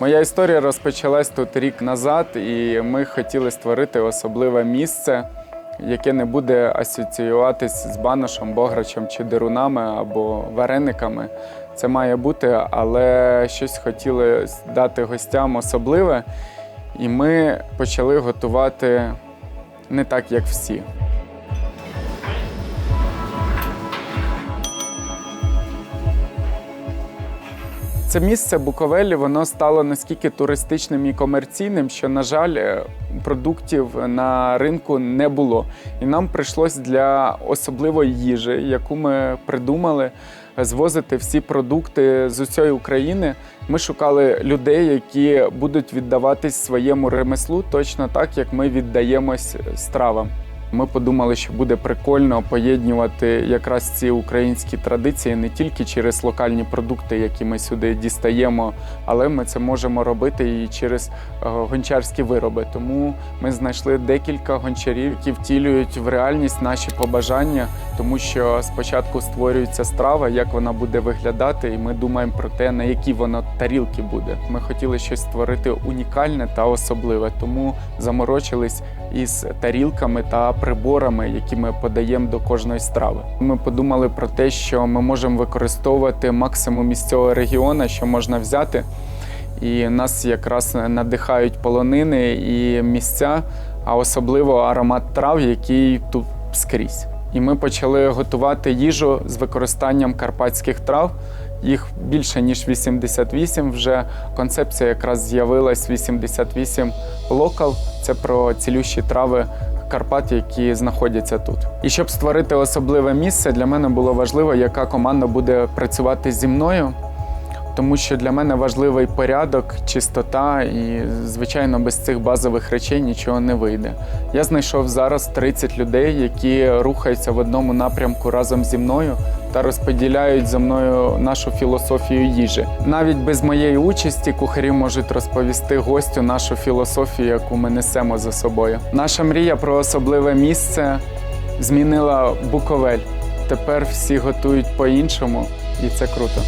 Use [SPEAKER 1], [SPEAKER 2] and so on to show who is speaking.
[SPEAKER 1] Моя історія розпочалась тут рік назад, і ми хотіли створити особливе місце, яке не буде асоціюватись з баношем, бограчем чи дерунами або варениками. Це має бути, але щось хотіли дати гостям особливе, і ми почали готувати не так, як всі. Це місце Буковелі воно стало наскільки туристичним і комерційним, що, на жаль, е, продуктів на ринку не було. І нам прийшлось для особливої їжі, яку ми придумали, звозити всі продукти з усієї України. Ми шукали людей, які будуть віддаватись своєму ремеслу точно так, як ми віддаємось стравам. Ми подумали, що буде прикольно поєднувати якраз ці українські традиції не тільки через локальні продукти, які ми сюди дістаємо, але ми це можемо робити і через е, гончарські вироби. Тому ми знайшли декілька гончарів, які втілюють в реальність наші побажання, тому що спочатку створюється страва, як вона буде виглядати, і ми думаємо про те, на які вона тарілки буде. Ми хотіли щось створити унікальне та особливе, тому заморочились із тарілками та приборами, які ми подаємо до кожної страви. Ми подумали про те, що ми можемо використовувати максимум із цього регіону, що можна взяти. І нас якраз надихають полонини і місця, а особливо аромат трав, який тут скрізь. І ми почали готувати їжу з використанням карпатських трав. Їх більше ніж 88 вже. Концепція якраз з'явилась 88 локал. Це про цілющі трави Карпат, які знаходяться тут. І щоб створити особливе місце, для мене було важливо, яка команда буде працювати зі мною. Тому що для мене важливий порядок, чистота, і, звичайно, без цих базових речей нічого не вийде. Я знайшов зараз 30 людей, які рухаються в одному напрямку разом зі мною та розподіляють за мною нашу філософію їжі. Навіть без моєї участі кухарі можуть розповісти гостю нашу філософію, яку ми несемо за собою. Наша мрія про особливе місце змінила Буковель. Тепер всі готують по-іншому, і це круто.